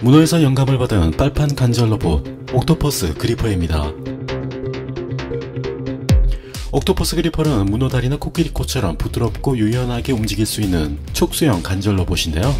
문어에서 영감을 받은 빨판 관절 로봇 옥토퍼스 그리퍼입니다. 옥토퍼스 그리퍼는 문어 다리나 코끼리 코처럼 부드럽고 유연하게 움직일 수 있는 촉수형 관절 로봇인데요.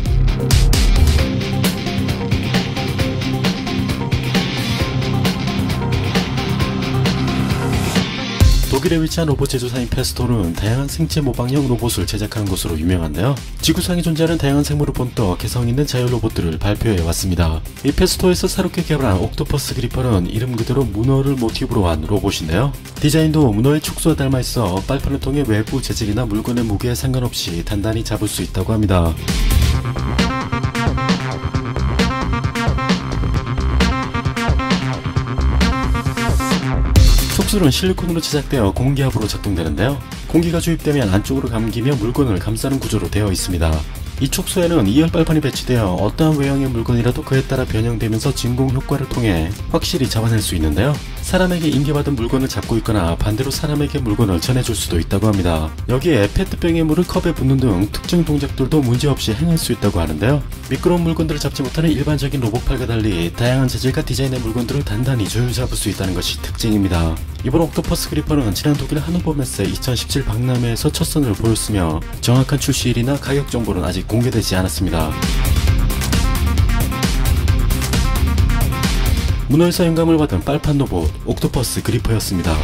독일에 위치한 로봇 제조사인 페스토는 다양한 생체 모방형 로봇을 제작하는 것으로 유명한데요. 지구상에 존재하는 다양한 생물을 본떠 개성 있는 자율 로봇들을 발표해 왔습니다. 이 페스토에서 새롭게 개발한 옥토퍼스 그리퍼는 이름 그대로 문어를 모티브로 한 로봇인데요. 디자인도 문어의 촉수와 닮아 있어 빨판을 통해 외부 재질이나 물건의 무게에 상관없이 단단히 잡을 수 있다고 합니다. 촉술은 실리콘으로 제작되어 공기압으로 작동되는데요. 공기가 주입되면 안쪽으로 감기며 물건을 감싸는 구조로 되어 있습니다. 이 촉수에는 2열 빨판이 배치되어 어떠한 외형의 물건이라도 그에 따라 변형되면서 진공 효과를 통해 확실히 잡아낼 수 있는데요. 사람에게 인계받은 물건을 잡고 있거나 반대로 사람에게 물건을 전해줄 수도 있다고 합니다. 여기에 페트병의 물을 컵에 붓는 등 특정 동작들도 문제없이 행할 수 있다고 하는데요. 미끄러운 물건들을 잡지 못하는 일반적인 로봇팔과 달리 다양한 재질과 디자인의 물건들을 단단히 조율 잡을 수 있다는 것이 특징입니다. 이번 옥토퍼스 그리퍼는 지난 독일 하노버 메세 2017 박람회에서 첫 선을 보였으며 정확한 출시일이나 가격 정보는 아직 공개되지 않았습니다. 문어에서 영감을 받은 빨판 로봇 옥토퍼스 그리퍼였습니다.